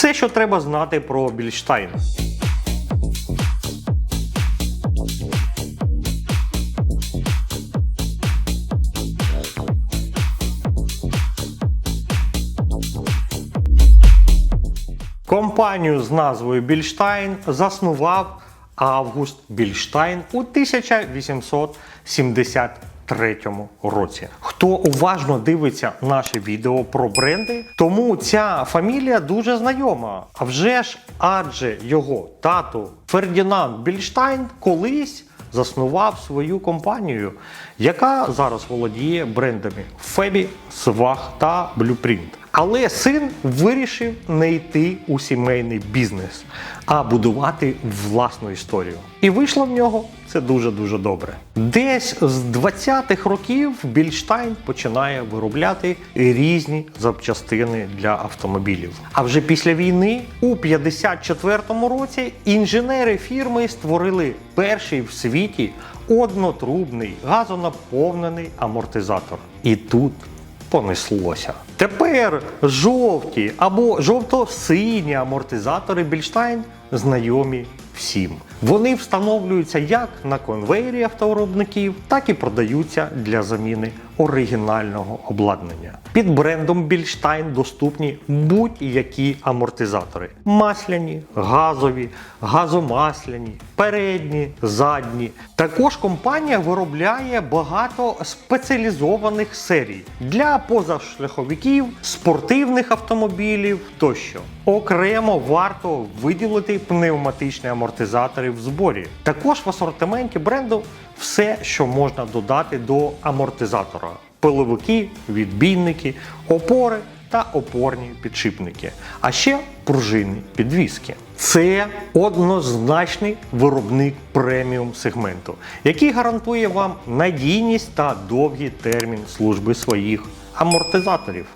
Все, що треба знати про Більштайн. Компанію з назвою Більштайн заснував Август Більштайн у 1873 році. Хто уважно дивиться наше відео про бренди, тому ця фамілія дуже знайома. А вже ж, адже його тату Фердінанд Більштайн колись заснував свою компанію, яка зараз володіє брендами Фебі, Свах та Blueprint. Але син вирішив не йти у сімейний бізнес, а будувати власну історію. І вийшло в нього це дуже-дуже добре. Десь з 20-х років Більштайн починає виробляти різні запчастини для автомобілів. А вже після війни, у 54-му році, інженери фірми створили перший в світі однотрубний газонаповнений амортизатор. І тут понеслося. Тепер жовті або жовто-сині амортизатори Більштайн знайомі всім. Вони встановлюються як на конвейері автовиробників, так і продаються для заміни оригінального обладнання. Під брендом Більштайн доступні будь-які амортизатори: масляні, газові, газомасляні, передні, задні. Також компанія виробляє багато спеціалізованих серій для позашляховиків, спортивних автомобілів тощо. Окремо варто виділити пневматичні амортизатори в зборі. Також в асортименті бренду все, що можна додати до амортизатора: пиловики, відбійники, опори та опорні підшипники, а ще пружинні підвіски. Це однозначний виробник преміум сегменту, який гарантує вам надійність та довгий термін служби своїх амортизаторів.